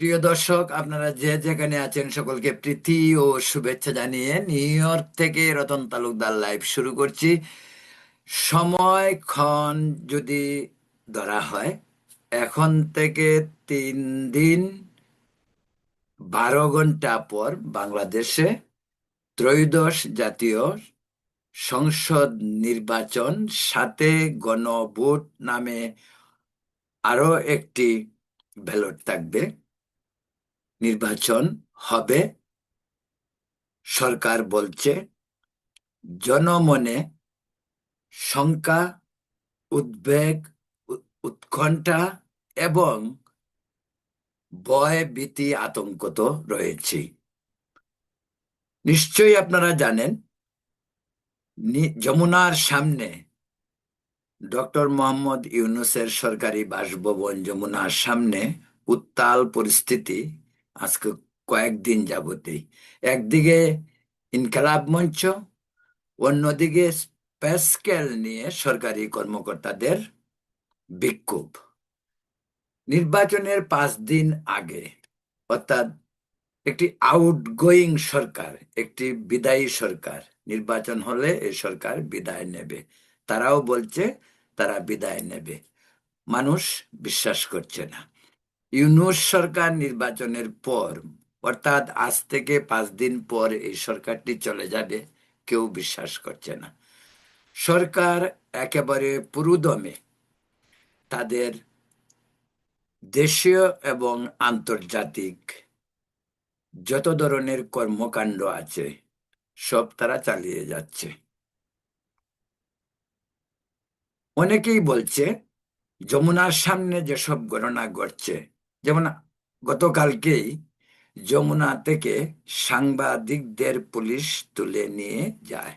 প্রিয় দর্শক, আপনারা যে যেখানে আছেন সকলকে প্রীতি ও শুভেচ্ছা জানিয়ে নিউ ইয়র্ক থেকে রতন তালুকদার লাইভ শুরু করছি। সময় ক্ষণ যদি ধরা হয়, এখন থেকে তিন দিন, বারো ঘণ্টা পর বাংলাদেশে ত্রয়োদশ জাতীয় সংসদ নির্বাচন, সাথে গণভোট নামে আরও একটি ব্যালট থাকবে। নির্বাচন হবে। সরকার বলছে, জনমনে শঙ্কা, উদ্বেগ উৎকণ্ঠা এবং ভয় ভীতি আতঙ্ক তো রয়েছে নিশ্চয়ই আপনারা জানেন যমুনার সামনে ডক্টর মোহাম্মদ ইউনুসের সরকারি বাসভবন যমুনার সামনে উত্তাল পরিস্থিতি আজকে কয়েকদিন যাবতেই একদিকে ইনকালাব মঞ্চ, অন্যদিকে প্যাসকেল নিয়ে সরকারি কর্মকর্তাদের বিক্ষোভ। নির্বাচনের পাঁচ দিন আগে, অর্থাৎ একটি আউটগোয়িং সরকার, একটি বিদায়ী সরকার, নির্বাচন হলে এই সরকার বিদায় নেবে। তারাও বলছে তারা বিদায় নেবে। মানুষ বিশ্বাস করছে না। ইউনুস সরকার নির্বাচনের পর, অর্থাৎ আজ থেকে পাঁচ দিন পর এই সরকারটি চলে যাবে, কেউ বিশ্বাস করছে না। সরকার একেবারে পুরুদমে তাদের দেশীয় এবং আন্তর্জাতিক যত ধরনের কর্মকাণ্ড আছে, সব তারা চালিয়ে যাচ্ছে। অনেকেই বলছে, যমুনার সামনে যেসব ঘটনা ঘটছে যেমন গতকালকেই যমুনা থেকে সাংবাদিকদের পুলিশ তুলে নিয়ে যায়।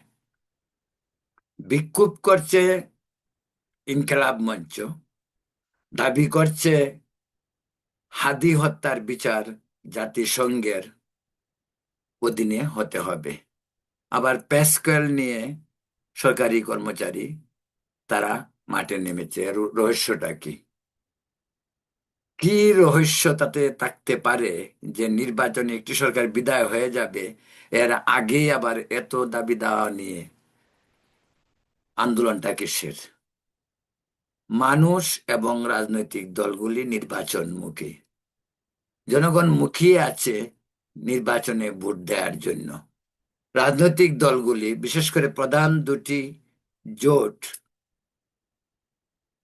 বিক্ষোভ করছে ইনকলাব মঞ্চ, দাবি করছে হাদি হত্যার বিচার জাতিসংঘের অধীনে হতে হবে। আবার প্যাসকেল নিয়ে সরকারি কর্মচারী তারা মাঠে নেমেছে। রহস্যটা কি? কি রহস্য তাতে থাকতে পারে যে নির্বাচনে একটি সরকার বিদায় হয়ে যাবে? এর আগেই আবার এত দাবি দেওয়া নিয়ে আন্দোলনটা কিসের? মানুষ এবং রাজনৈতিক দলগুলি নির্বাচনমুখী জনগণ মুখিয়ে আছে নির্বাচনে ভোট দেওয়ার জন্য। রাজনৈতিক দলগুলি, বিশেষ করে প্রধান দুটি জোট,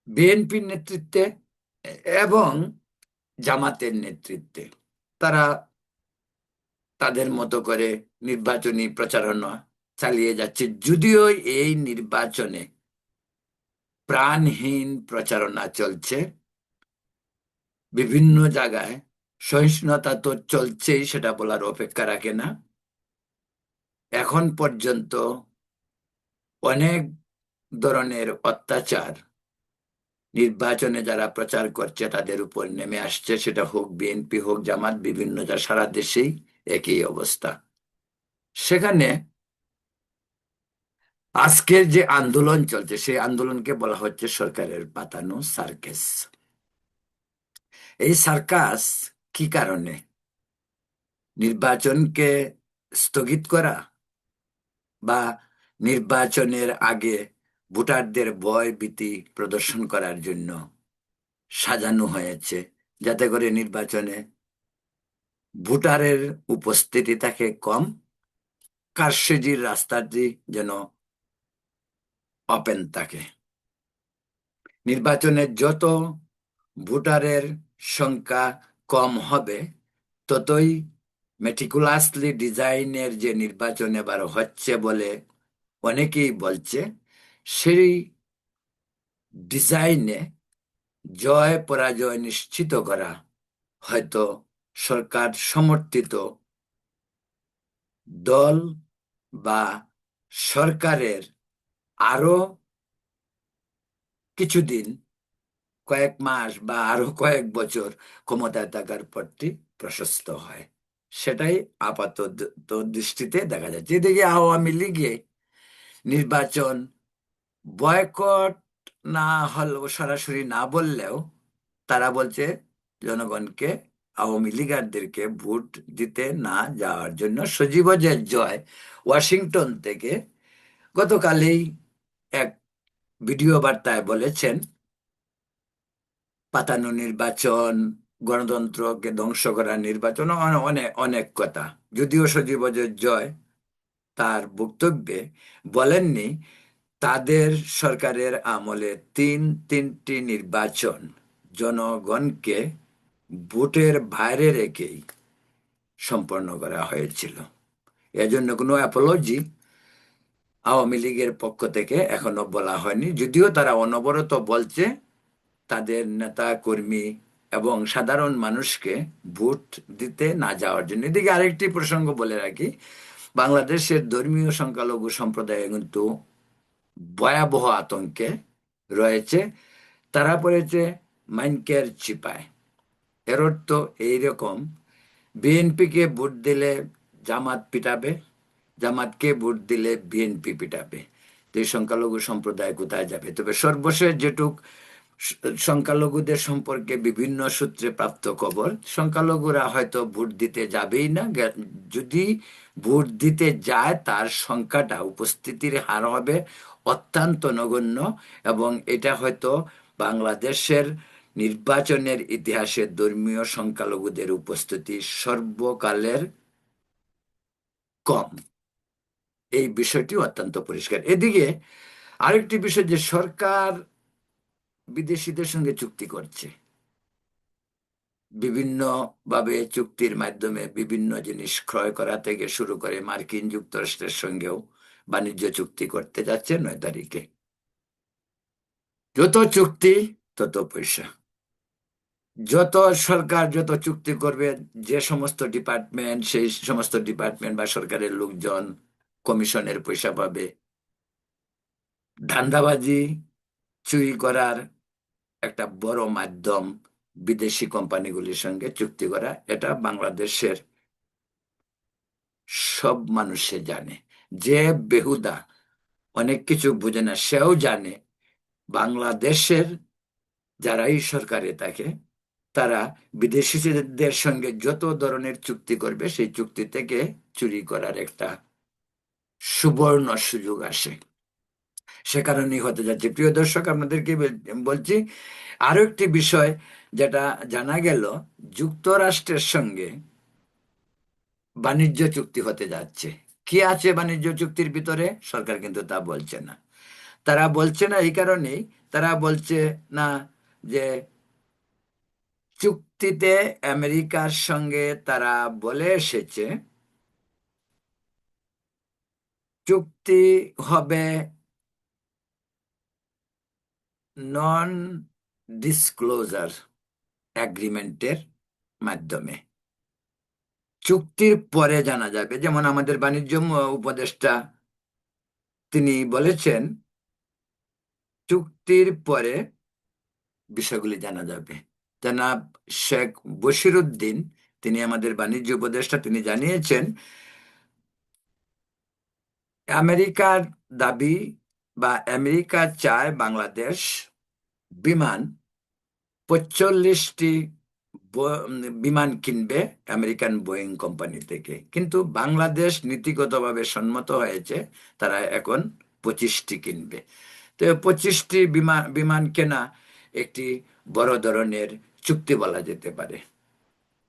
বিএনপির নেতৃত্বে এবং জামাতের নেতৃত্বে। তারা তাদের মতো করে নির্বাচনী প্রচারণা চালিয়ে যাচ্ছে। যদিও এই নির্বাচনে প্রাণহীন প্রচারণা চলছে। বিভিন্ন জায়গায় সহিষ্ণুতা তো চলছেই, সেটা বলার অপেক্ষা রাখে না। এখন পর্যন্ত অনেক ধরনের অত্যাচার নির্বাচনে যারা প্রচার করছে, তাদের উপর নেমে আসছে। সেটা হোক বিএনপি হোক জামাত, বিভিন্ন যা, সারা দেশেই একই অবস্থা। সেখানে আজকের যে আন্দোলন চলছে, সেই আন্দোলনকে বলা হচ্ছে সরকারের পাতানো সার্কেস। এই সার্কাস কি কারণে? নির্বাচনকে স্থগিত করা বা নির্বাচনের আগে ভোটারদের ভয় ভীতি প্রদর্শন করার জন্য সাজানো হয়েছে যাতে করে নির্বাচনে ভোটারের উপস্থিতি থাকে কম, কারসেজির রাস্তাটি যেন ওপেন থাকে। নির্বাচনে যত ভোটারের সংখ্যা কম হবে, ততই মেটিকুলাসলি ডিজাইনের যে নির্বাচন এবার হচ্ছে বলে অনেকেই বলছে সেই ডিজাইনে জয় পরাজয় নিশ্চিত করা হয়তো সরকার সমর্থিত দল বা সরকারের আরও কিছুদিন, কয়েক মাস বা আরও কয়েক বছর ক্ষমতায় থাকার পরটি প্রশস্ত হয়। সেটাই আপাতত দৃষ্টিতে দেখা যাচ্ছে। এদিকে আওয়ামী লীগে নির্বাচন বয়কট না হলেও সরাসরি না বললেও তারা বলছে জনগণকে, আওয়ামী লীগারদেরকে ভোট দিতে না যাওয়ার জন্য সজীবজের জয় ওয়াশিংটন থেকে গতকালেই এক ভিডিও বার্তায় বলেছেন, পাতানো নির্বাচন, গণতন্ত্রকে ধ্বংস করা নির্বাচন অনেক অনেক কথা। যদিও সজীবজের জয় তার বক্তব্যে বলেননি তাদের সরকারের আমলে তিন তিনটি নির্বাচন জনগণকে ভোটের বাইরে রেখেই সম্পন্ন করা হয়েছিল। এজন্য কোনো অ্যাপোলজি আওয়ামী লীগের পক্ষ থেকে এখনও বলা হয়নি। যদিও তারা অনবরত বলছে, তাদের নেতা কর্মী এবং সাধারণ মানুষকে ভোট দিতে না যাওয়ার জন্য। এদিকে আরেকটি প্রসঙ্গ বলে রাখি, বাংলাদেশের ধর্মীয় সংখ্যালঘু সম্প্রদায় কিন্তু ভয়াবহ আতঙ্কে রয়েছে। তারা পড়েছে মাইনকের চিপায় এর অর্থ এইরকম, বিএনপিকে ভোট দিলে জামাত পিটাবে, জামাতকে ভোট দিলে বিএনপি পিটাবে। তো সংখ্যালঘু সম্প্রদায় কোথায় যাবে? তবে সর্বশেষ যেটুক সংখ্যালঘুদের সম্পর্কে বিভিন্ন সূত্রে প্রাপ্ত খবর, সংখ্যালঘুরা হয়তো ভোট দিতে যাবেই না। যদি ভোট দিতে যায়, তার সংখ্যাটা উপস্থিতির হার হবে অত্যন্ত নগণ্য এবং এটা হয়তো বাংলাদেশের নির্বাচনের ইতিহাসে ধর্মীয় সংখ্যালঘুদের উপস্থিতি সর্বকালের কম। এই বিষয়টি অত্যন্ত পরিষ্কার। এদিকে আরেকটি বিষয় যে সরকার বিদেশিদের সঙ্গে চুক্তি করছে। বিভিন্ন ভাবে চুক্তির মাধ্যমে বিভিন্ন জিনিস ক্রয় করা থেকে শুরু করে মার্কিন যুক্তরাষ্ট্রের সঙ্গেও বাণিজ্য চুক্তি করতে যাচ্ছে, নয় তারিখে। যত চুক্তি, তত পয়সা। যত সরকার যত চুক্তি করবে, যে সমস্ত ডিপার্টমেন্ট, সেই সমস্ত ডিপার্টমেন্ট বা সরকারের লোকজন কমিশনের পয়সা পাবে। ধান্দাবাজি, চুরি করার একটা বড় মাধ্যম বিদেশি কোম্পানিগুলির সঙ্গে চুক্তি করা, এটা বাংলাদেশের সব মানুষে জানে। যে বেহুদা অনেক কিছু বুঝে না, সেও জানে বাংলাদেশের যারাই সরকারে থাকে, তারা বিদেশিদের সঙ্গে যত ধরনের চুক্তি করবে, সেই চুক্তি থেকে চুরি করার একটা সুবর্ণ সুযোগ আসে। সে কারণেই হতে যাচ্ছে। প্রিয় দর্শক, আপনাদেরকে বলছি আরও একটি বিষয় যেটা জানা গেল, যুক্তরাষ্ট্রের সঙ্গে বাণিজ্য চুক্তি হতে যাচ্ছে। কি আছে বাণিজ্য চুক্তির ভিতরে? সরকার কিন্তু তা বলছে না। তারা বলছে না এই কারণেই, তারা বলছে না যে চুক্তিতে আমেরিকার সঙ্গে তারা বলে এসেছে, চুক্তি হবে নন ডিসক্লোজার অ্যাগ্রিমেন্টের মাধ্যমে। চুক্তির পরে জানা যাবে। যেমন আমাদের বাণিজ্য উপদেষ্টা তিনি বলেছেন, চুক্তির পরে বিষয়গুলি জানা যাবে। জনাব শেখ বশিরুদ্দিন, তিনি আমাদের বাণিজ্য উপদেষ্টা, তিনি জানিয়েছেন, আমেরিকার দাবি বা আমেরিকা চায় বাংলাদেশ বিমান পঁচল্লিশটি বিমান কিনবে আমেরিকান বোয়িং কোম্পানি থেকে। কিন্তু বাংলাদেশ নীতিগতভাবে সম্মত হয়েছে, তারা এখন পঁচিশটি কিনবে। তো পঁচিশটি বিমান বিমান কেনা একটি বড় ধরনের চুক্তি বলা যেতে পারে।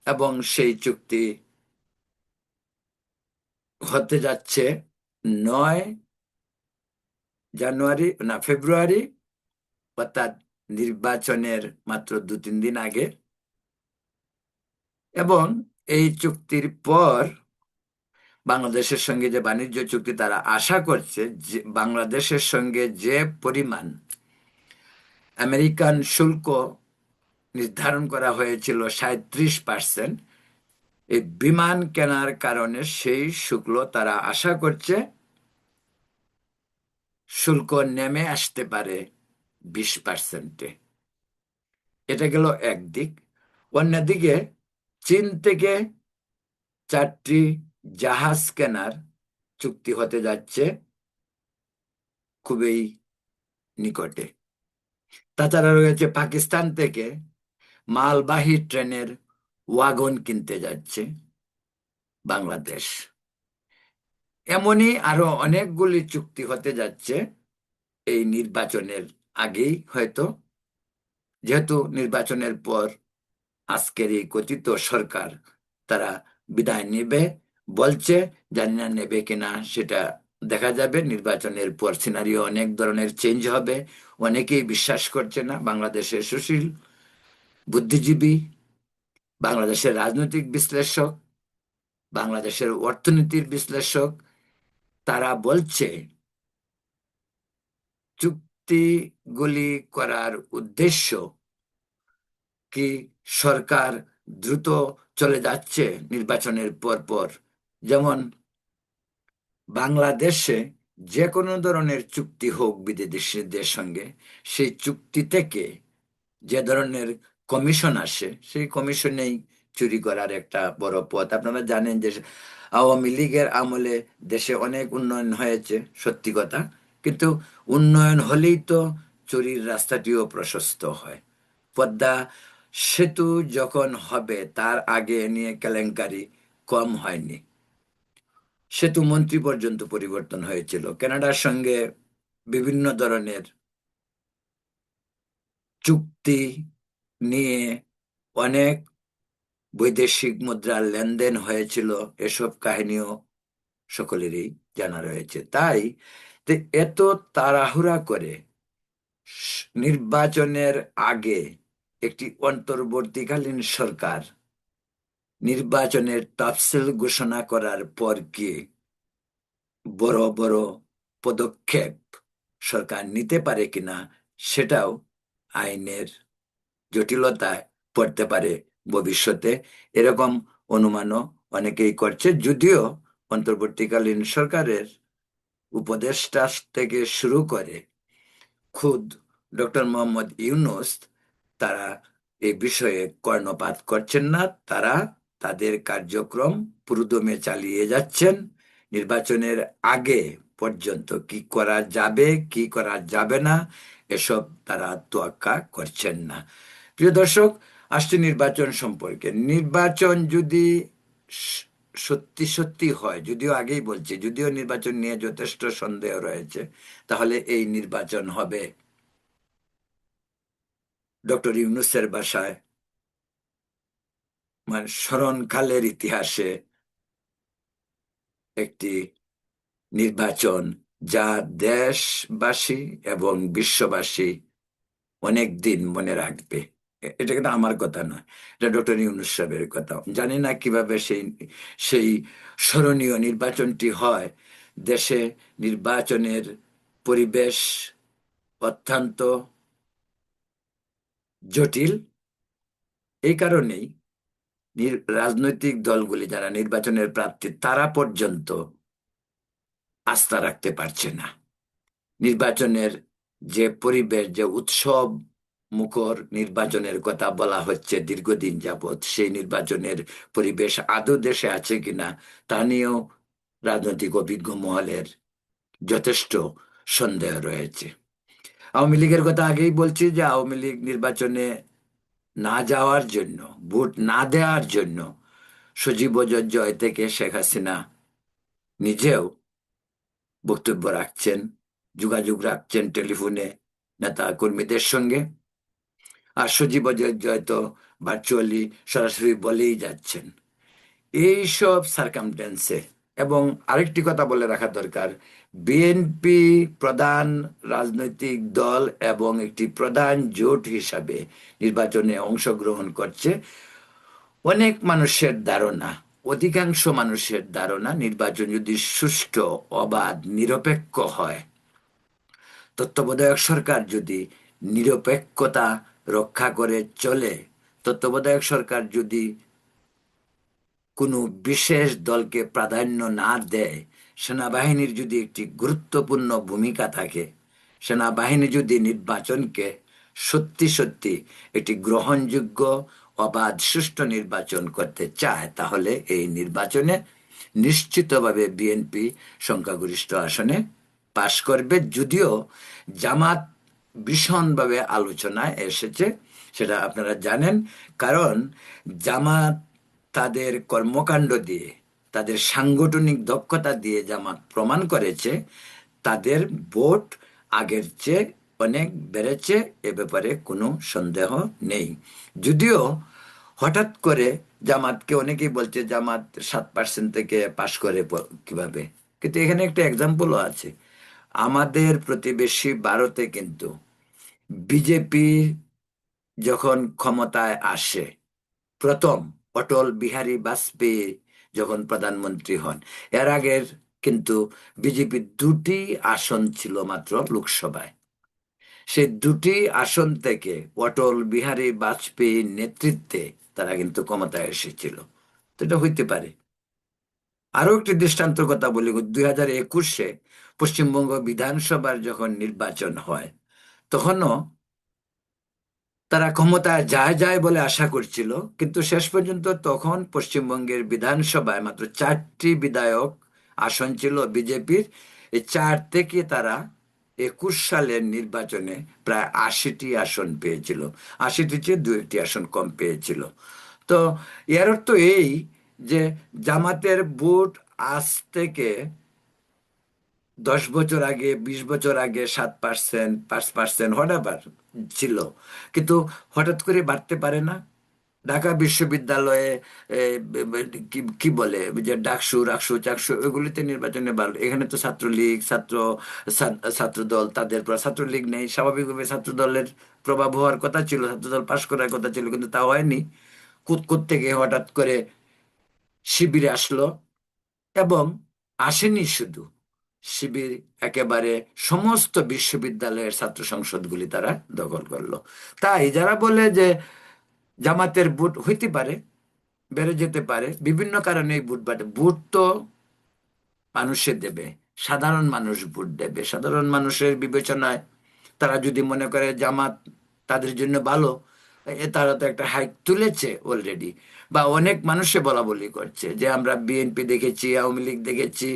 এবং সেই চুক্তি হতে যাচ্ছে নয় জানুয়ারি, না, ফেব্রুয়ারি, অর্থাৎ নির্বাচনের মাত্র দু তিন দিন আগে। এবং এই চুক্তির পর বাংলাদেশের সঙ্গে যে বাণিজ্য চুক্তি তারা আশা করছে যে বাংলাদেশের সঙ্গে যে পরিমাণ আমেরিকান শুল্ক নির্ধারণ করা হয়েছিল সাঁত্রিশ পার্সেন্ট, এই বিমান কেনার কারণে সেই শুল্ক তারা আশা করছে শুল্ক নেমে আসতে পারে বিশ পার্সেন্টে। এটা গেল একদিক। অন্যদিকে চীন থেকে চারটি জাহাজ কেনার চুক্তি হতে যাচ্ছে খুবই নিকটে। তাছাড়া রয়েছে পাকিস্তান থেকে মালবাহী ট্রেনের ওয়াগন কিনতে যাচ্ছে বাংলাদেশ। এমনই আরও অনেকগুলি চুক্তি হতে যাচ্ছে এই নির্বাচনের আগেই হয়তো, যেহেতু নির্বাচনের পর আজকের এই কথিত সরকার তারা বিদায় নেবে, বলছে জানি না নেবে কিনা, সেটা দেখা যাবে। নির্বাচনের পর সিনারিও অনেক ধরনের চেঞ্জ হবে। অনেকেই বিশ্বাস করছে না, বাংলাদেশের সুশীল, বুদ্ধিজীবী, বাংলাদেশের রাজনৈতিক বিশ্লেষক, বাংলাদেশের অর্থনীতির বিশ্লেষক, তারা বলছে চুক্তিগুলি করার উদ্দেশ্য কি সরকার দ্রুত চলে যাচ্ছে নির্বাচনের পর যেমন, বাংলাদেশে যে কোনো ধরনের চুক্তি হোক বিদেশিদের সঙ্গে, সেই চুক্তি থেকে যে ধরনের কমিশন আসে, সেই কমিশনেই চুরি করার একটা বড় পথ। আপনারা জানেন যে আওয়ামী লীগের আমলে দেশে অনেক উন্নয়ন হয়েছে, সত্যি কথা। কিন্তু উন্নয়ন হলেই তো চুরির রাস্তাটিও প্রশস্ত হয়। পদ্মা সেতু যখন হবে, তার আগে নিয়ে কেলেঙ্কারি কম হয়নি। সেতু মন্ত্রী পর্যন্ত পরিবর্তন হয়েছিল। কানাডার সঙ্গে বিভিন্ন ধরনের চুক্তি নিয়ে অনেক বৈদেশিক মুদ্রার লেনদেন হয়েছিল। এসব কাহিনীও সকলেরই জানা রয়েছে। তাই এত তাড়াহুড়া করে নির্বাচনের আগে একটি অন্তর্বর্তীকালীন সরকার নির্বাচনের তফসিল ঘোষণা করার পর কি বড় বড় পদক্ষেপ সরকার নিতে পারে কিনা সেটাও আইনের জটিলতায় পড়তে পারে ভবিষ্যতে। এরকম অনুমানও অনেকেই করছে, যদিও অন্তর্বর্তীকালীন সরকারের উপদেষ্টা থেকে শুরু করে খুদ ডক্টর মোহাম্মদ ইউনুস তারা এই বিষয়ে কর্ণপাত করছেন না। তারা তাদের কার্যক্রম পুরুদমে চালিয়ে যাচ্ছেন। নির্বাচনের আগে পর্যন্ত কি করা যাবে, কি করা যাবে না, এসব তারা তোয়াক্কা করছেন না। প্রিয় দর্শক, আসছে নির্বাচন সম্পর্কে। নির্বাচন যদি সত্যি সত্যি হয়, যদিও আগেই বলছি, যদিও নির্বাচন নিয়ে যথেষ্ট সন্দেহ রয়েছে, তাহলে এই নির্বাচন হবে। ডক্টর ইউনুসের বাসায়। মানে স্মরণকালের ইতিহাসে একটি নির্বাচন যা দেশবাসী এবং বিশ্ববাসী অনেক দিন মনে রাখবে। এটা কিন্তু আমার কথা নয়, এটা ডক্টর ইউনুস সাহেবের কথা। জানি না কীভাবে সেই সেই স্মরণীয় নির্বাচনটি হয়। দেশে নির্বাচনের পরিবেশ অত্যন্ত জটিল। এই কারণেই রাজনৈতিক দলগুলি যারা নির্বাচনের প্রার্থী, তারা পর্যন্ত আস্থা রাখতে পারছে না। নির্বাচনের যে পরিবেশ, যে উৎসব মুখর নির্বাচনের কথা বলা হচ্ছে দীর্ঘদিন যাবৎ, সেই নির্বাচনের পরিবেশ আদৌ দেশে আছে কিনা, তা নিয়েও রাজনৈতিক অভিজ্ঞ মহলের যথেষ্ট সন্দেহ রয়েছে। আওয়ামী লীগের কথা আগেই বলছি যে আওয়ামী লীগ নির্বাচনে না যাওয়ার জন্য, ভোট না দেওয়ার জন্য সজীব জয় থেকে শেখ হাসিনা নিজেও বক্তব্য রাখছেন, যোগাযোগ রাখছেন টেলিফোনে নেতা কর্মীদের সঙ্গে। আর সজীব জয় তো ভার্চুয়ালি সরাসরি বলেই যাচ্ছেন। এইসব সার্কামটেন্সে এবং আরেকটি কথা বলে রাখা দরকার। বিএনপি প্রধান রাজনৈতিক দল এবং একটি প্রধান জোট হিসাবে নির্বাচনে অংশগ্রহণ করছে। অনেক মানুষের ধারণা, অধিকাংশ মানুষের ধারণা নির্বাচন যদি সুষ্ঠু, অবাধ, নিরপেক্ষ হয়, তত্ত্বাবধায়ক সরকার যদি নিরপেক্ষতা রক্ষা করে চলে, তত্ত্বাবধায়ক সরকার যদি কোনো বিশেষ দলকে প্রাধান্য না দেয়, সেনাবাহিনীর যদি একটি গুরুত্বপূর্ণ ভূমিকা থাকে, সেনাবাহিনী যদি নির্বাচনকে সত্যি সত্যি একটি গ্রহণযোগ্য, অবাধ, সুষ্ঠু নির্বাচন করতে চায়, তাহলে এই নির্বাচনে নিশ্চিতভাবে বিএনপি সংখ্যাগরিষ্ঠ আসনে পাশ করবে। যদিও জামাত ভীষণভাবে আলোচনায় এসেছে, সেটা আপনারা জানেন, কারণ জামাত তাদের কর্মকাণ্ড দিয়ে, তাদের সাংগঠনিক দক্ষতা দিয়ে জামাত প্রমাণ করেছে, তাদের ভোট আগের চেয়ে অনেক বেড়েছে, এ ব্যাপারে কোনো সন্দেহ নেই। যদিও হঠাৎ করে জামাতকে অনেকেই বলছে জামাত সাত পার্সেন্ট থেকে পাশ করে কীভাবে। কিন্তু এখানে একটা এক্সাম্পলও আছে। আমাদের প্রতিবেশী ভারতে কিন্তু বিজেপি যখন ক্ষমতায় আসে, প্রথম অটল বিহারী বাজপেয়ী যখন প্রধানমন্ত্রী হন। এর আগের কিন্তু বিজেপির দুটি আসন ছিল মাত্র লোকসভায়। সেই দুটি আসন থেকে অটল বিহারী বাজপেয়ীর নেতৃত্বে তারা কিন্তু ক্ষমতায় এসেছিল। তো এটা হইতে পারে। আরও একটি দৃষ্টান্তর কথা বলি, দুই হাজার একুশে পশ্চিমবঙ্গ বিধানসভার যখন নির্বাচন হয়, তখনও তারা ক্ষমতায় যায় যায় বলে আশা করছিল, কিন্তু শেষ পর্যন্ত তখন পশ্চিমবঙ্গের বিধানসভায় মাত্র চারটি বিধায়ক আসন ছিল বিজেপির। এই চার থেকে তারা একুশ সালের নির্বাচনে প্রায় আশিটি আসন পেয়েছিল, আশিটি চেয়ে দু একটি আসন কম পেয়েছিল। তো এর অর্থ এই যে জামাতের ভোট আজ থেকে দশ বছর আগে, বিশ বছর আগে, সাত পার্সেন্ট, পাঁচ পার্সেন্ট হঠাৎ ছিল। কিন্তু হঠাৎ করে বাড়তে পারে না। ঢাকা বিশ্ববিদ্যালয়ে কি বলে? যে ডাকসু, রাকসু, চাকসু ওগুলিতে নির্বাচনে ভালো এখানে তো ছাত্রলীগ, ছাত্র ছা- ছাত্র দল তাদের ছাত্রলীগ নেই। স্বাভাবিকভাবে ছাত্রদলের প্রভাব হওয়ার কথা ছিল, ছাত্রদল পাশ করার কথা ছিল, কিন্তু তা হয়নি। কুত থেকে হঠাৎ করে শিবিরে আসলো এবং আসেনি শুধু। শিবির একেবারে সমস্ত বিশ্ববিদ্যালয়ের ছাত্র সংসদগুলি তারা দখল করল। তাই যারা বলে যে জামাতের বুট হইতে পারে, বেড়ে যেতে পারে, বিভিন্ন কারণে এই ভোট বাড়ে ভোট তো মানুষে দেবে, সাধারণ মানুষ ভোট দেবে। সাধারণ মানুষের বিবেচনায় তারা যদি মনে করে জামাত তাদের জন্য ভালো তারা তো একটা হাইক তুলেছে অলরেডি বা অনেক মানুষে বলা বলি করছে যে, আমরা বিএনপি দেখেছি, আওয়ামী লীগ দেখেছি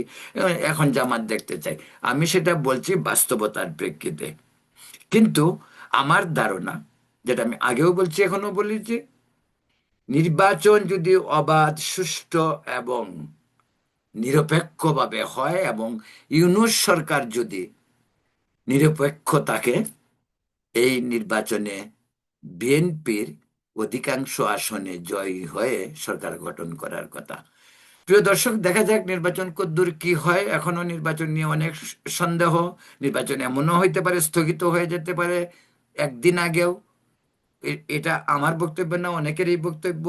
এখন জামাত দেখতে চাই। আমি সেটা বলছি বাস্তবতার প্রেক্ষিতে। কিন্তু আমার ধারণা, যেটা আমি আগেও বলছি এখনও বলি যে, নির্বাচন যদি অবাধ, সুষ্ঠু এবং নিরপেক্ষভাবে হয় এবং ইউনুস সরকার যদি নিরপেক্ষ থাকে, এই নির্বাচনে বিএনপির অধিকাংশ আসনে জয়ী হয়ে সরকার গঠন করার কথা। প্রিয় দর্শক, দেখা যাক নির্বাচন কদ্দূর কি হয়। এখনও নির্বাচন নিয়ে অনেক সন্দেহ। নির্বাচন এমনও হইতে পারে, স্থগিত হয়ে যেতে পারে একদিন আগেও। এটা আমার বক্তব্য না, অনেকেরই বক্তব্য।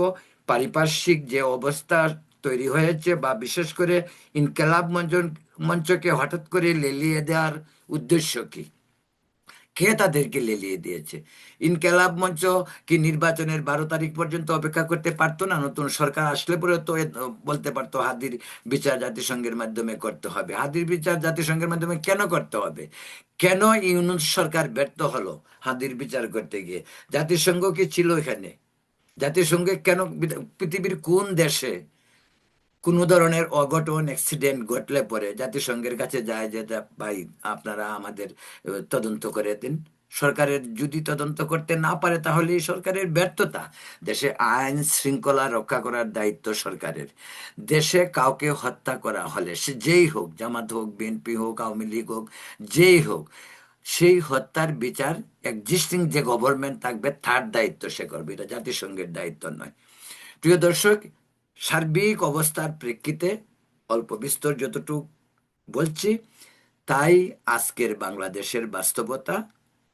পারিপার্শ্বিক যে অবস্থা তৈরি হয়েছে বা বিশেষ করে ইনকেলাব মঞ্চ মঞ্চকে হঠাৎ করে লেলিয়ে দেওয়ার উদ্দেশ্য কি? কে তাদেরকে লেলিয়ে দিয়েছে? ইনকেলাব মঞ্চ কি নির্বাচনের বারো তারিখ পর্যন্ত অপেক্ষা করতে পারতো না? নতুন সরকার আসলে পরে তো বলতে পারতো হাদির বিচার জাতিসংঘের মাধ্যমে করতে হবে। হাদির বিচার জাতিসংঘের মাধ্যমে কেন করতে হবে? কেন ইউনুস সরকার ব্যর্থ হলো হাদির বিচার করতে গিয়ে? জাতিসংঘ কি ছিল এখানে? জাতিসংঘে কেন পৃথিবীর কোন দেশে কোনো ধরনের অঘটন অ্যাক্সিডেন্ট ঘটলে পরে জাতিসংঘের কাছে যায় যে ভাই, আপনারা আমাদের তদন্ত করে দিন। সরকারের যদি তদন্ত করতে না পারে, তাহলে সরকারের ব্যর্থতা। দেশে আইন শৃঙ্খলা রক্ষা করার দায়িত্ব সরকারের। দেশে কাউকে হত্যা করা হলে, সে যেই হোক, জামাত হোক, বিএনপি হোক, আওয়ামী লীগ হোক, যেই হোক, সেই হত্যার বিচার এক্সিস্টিং যে গভর্নমেন্ট থাকবে, তার দায়িত্ব সে করবে। এটা জাতিসংঘের দায়িত্ব নয়। প্রিয় দর্শক সার্বিক অবস্থার প্রেক্ষিতে অল্প বিস্তর যতটুক বলছি, তাই আজকের বাংলাদেশের বাস্তবতা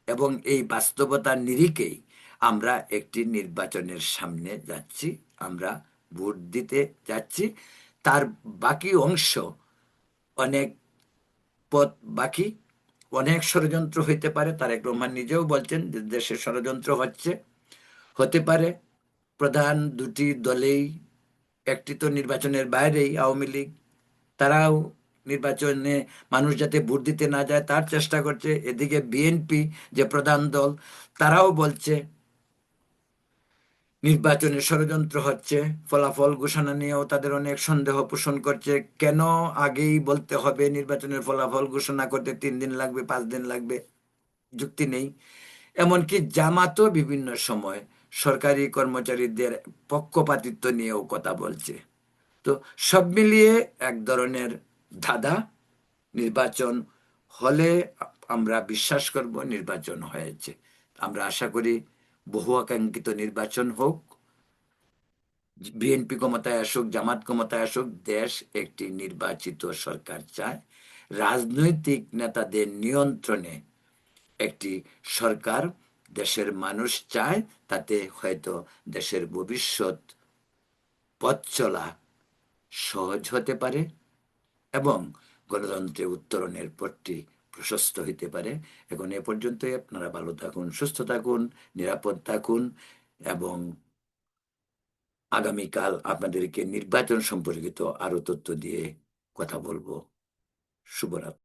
এবং এই বাস্তবতার নিরিখেই আমরা একটি নির্বাচনের সামনে যাচ্ছি, আমরা ভোট দিতে যাচ্ছি। তার বাকি অংশ অনেক পথ বাকি, অনেক ষড়যন্ত্র হইতে পারে। তারেক রহমান নিজেও বলছেন যে দেশে ষড়যন্ত্র হচ্ছে, হতে পারে। প্রধান দুটি দলেই একটি তো নির্বাচনের বাইরেই আওয়ামী লীগ, তারাও নির্বাচনে মানুষ যাতে ভোট দিতে না যায় তার চেষ্টা করছে। এদিকে বিএনপি যে প্রধান দল, তারাও বলছে নির্বাচনে ষড়যন্ত্র হচ্ছে, ফলাফল ঘোষণা নিয়েও তাদের অনেক সন্দেহ পোষণ করছে। কেন আগেই বলতে হবে নির্বাচনের ফলাফল ঘোষণা করতে তিন দিন লাগবে, পাঁচ দিন লাগবে, যুক্তি নেই। এমনকি জামাতও বিভিন্ন সময় সরকারি কর্মচারীদের পক্ষপাতিত্ব নিয়েও কথা বলছে। তো সব মিলিয়ে এক ধরনের ধাঁধা নির্বাচন হলে আমরা বিশ্বাস করব নির্বাচন হয়েছে। আমরা আশা করি বহু আকাঙ্ক্ষিত নির্বাচন হোক, বিএনপি ক্ষমতায় আসুক, জামাত ক্ষমতায় আসুক, দেশ একটি নির্বাচিত সরকার চায়। রাজনৈতিক নেতাদের নিয়ন্ত্রণে একটি সরকার দেশের মানুষ চায় তাতে হয়তো দেশের ভবিষ্যৎ পথ চলা সহজ হতে পারে এবং গণতন্ত্রের উত্তরণের পথটি প্রশস্ত হইতে পারে এখন এ পর্যন্তই আপনারা ভালো থাকুন সুস্থ থাকুন নিরাপদ থাকুন এবং আগামীকাল আপনাদেরকে নির্বাচন সম্পর্কিত আরও তথ্য দিয়ে কথা বলব শুভরাত্রি